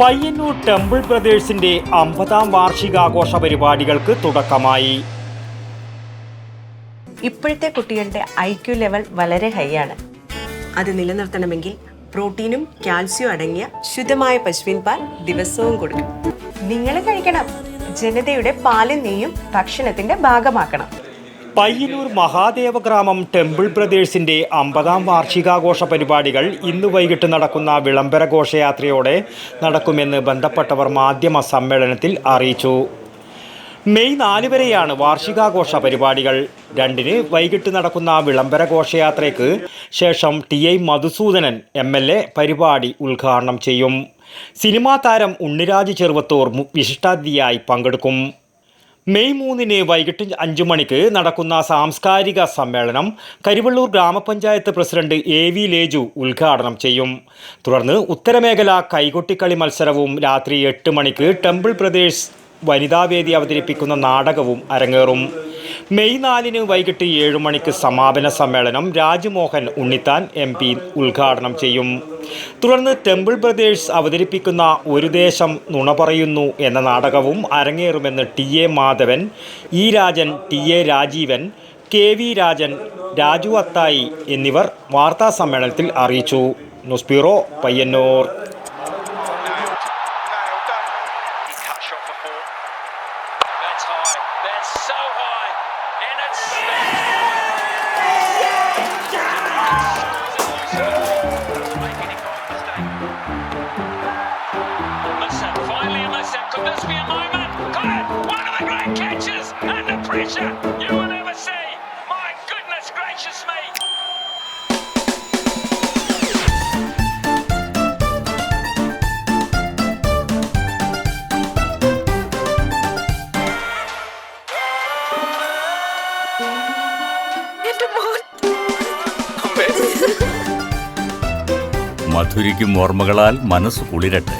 Payyanur temple ബ്രദേഴ്സിന്റെ അമ്പതാം വാർഷികാഘോഷ പരിപാടികൾക്ക് തുടക്കമായി. ഇപ്പോഴത്തെ കുട്ടികളുടെ ഐ ക്യു ലെവൽ വളരെ ഹൈ ആണ്. അത് നിലനിർത്തണമെങ്കിൽ പ്രോട്ടീനും കാൽസ്യവും അടങ്ങിയ ശുദ്ധമായ പശുവിൻ പാൽ ദിവസവും കൊടുക്കും നിങ്ങൾ കഴിക്കണം. ജനതയുടെ പാലും നെയ്യും ഭക്ഷണത്തിന്റെ ഭാഗമാക്കണം. പയ്യന്നൂർ മഹാദേവ ഗ്രാമം ടെമ്പിൾ ബ്രദേഴ്സിന്റെ അമ്പതാം വാർഷികാഘോഷ പരിപാടികൾ ഇന്ന് വൈകിട്ട് നടക്കുന്ന വിളംബര ഘോഷയാത്രയോടെ നടക്കുമെന്ന് ബന്ധപ്പെട്ടവർ മാധ്യമ സമ്മേളനത്തിൽ അറിയിച്ചു. മെയ് നാല് വരെയാണ് വാർഷികാഘോഷ പരിപാടികൾ. രണ്ടിന് വൈകിട്ട് നടക്കുന്ന വിളംബര ഘോഷയാത്രയ്ക്ക് ശേഷം T I Madhusudanan M L A പരിപാടി ഉദ്ഘാടനം ചെയ്യും. സിനിമാ താരം ഉണ്ണിരാജ് ചെറുവത്തൂർ വിശിഷ്ടാതിഥിയായി പങ്കെടുക്കും. മെയ് മൂന്നിന് വൈകിട്ട് അഞ്ചു മണിക്ക് നടക്കുന്ന സാംസ്കാരിക സമ്മേളനം കരിവള്ളൂർ ഗ്രാമപഞ്ചായത്ത് പ്രസിഡന്റ് എ വി ലേജു ഉദ്ഘാടനം ചെയ്യും. തുടർന്ന് ഉത്തരമേഖല കൈകൊട്ടിക്കളി മത്സരവും രാത്രി എട്ട് മണിക്ക് ടെമ്പിൾ പ്രദേശ് വനിതാവേദി അവതരിപ്പിക്കുന്ന നാടകവും അരങ്ങേറും. മെയ് നാലിന് വൈകിട്ട് ഏഴ് മണിക്ക് സമാപന സമ്മേളനം രാജ്മോഹൻ ഉണ്ണിത്താൻ എം പി ഉദ്ഘാടനം ചെയ്യും തുടർന്ന് ടെമ്പിൾ ബ്രദേഴ്സ് അവതരിപ്പിക്കുന്ന ഒരു ദേശം നുണ പറയുന്നു എന്ന നാടകവും അരങ്ങേറുമെന്ന് T A Madhavan E Rajan T A Rajeevan K V Rajan Raju Athayi എന്നിവർ വാർത്താ സമ്മേളനത്തിൽ അറിയിച്ചു news bureau Payyannur. That's so high. Pressure! You will never see! My goodness gracious me! മധുരിക്കും ഓർമ്മകളാൽ മനസ്സ് കുളിരട്ടെ